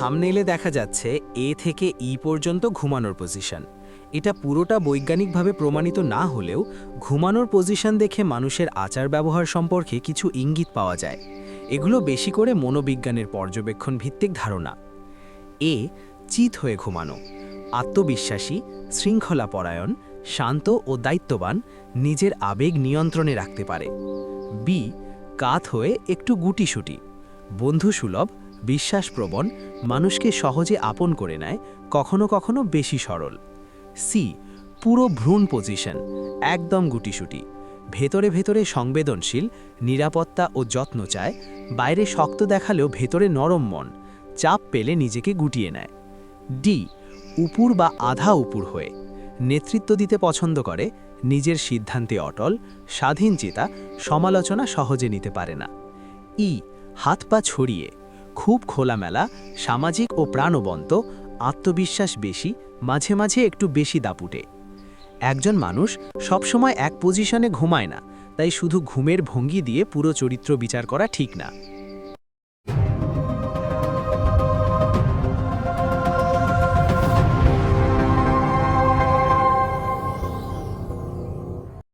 থামনেইলে দেখা যাচ্ছে এ থেকে ই পর্যন্ত ঘুমানোর পজিশন এটা পুরোটা বৈজ্ঞানিকভাবে প্রমাণিত না হলেও ঘুমানোর পজিশন দেখে মানুষের আচার ব্যবহার সম্পর্কে কিছু ইঙ্গিত পাওয়া যায়। এগুলো বেশি করে মনোবিজ্ঞানের পর্যবেক্ষণ ভিত্তিক ধারণা। এ, চিত হয়ে ঘুমানো, আত্মবিশ্বাসী, শৃঙ্খলাপরায়ণ, শান্ত ও দায়িত্ববান, নিজের আবেগ নিয়ন্ত্রণে রাখতে পারে। বি, কাত হয়ে একটু গুটিসুটি, বন্ধুসুলভ বিশ্বাসপ্রবণ, মানুষকে সহজে আপন করে নেয়, কখনো কখনো বেশি সরল। সি পুরো ভ্রূণ পজিশন একদম গুটিসুটি। ভেতরে ভেতরে সংবেদনশীল, নিরাপত্তা ও যত্ন চায়, বাইরে শক্ত দেখালেও ভেতরে নরম মন, চাপ পেলে নিজেকে গুটিয়ে নেয়। ডি উপুর বা আধা উপুর হয়ে, নেতৃত্ব দিতে পছন্দ করে, নিজের সিদ্ধান্তে অটল, স্বাধীন চেতা, সমালোচনা সহজে নিতে পারে না। ই হাত পা ছড়িয়ে খুব খোলামেলা, সামাজিক ও প্রাণবন্ত, আত্মবিশ্বাস বেশি, মাঝে মাঝে একটু বেশি দাপুটে। একজন মানুষ সবসময় এক পজিশনে ঘুমায় না, তাই শুধু ঘুমের ভঙ্গি দিয়ে পুরো চরিত্র বিচার করা ঠিক না।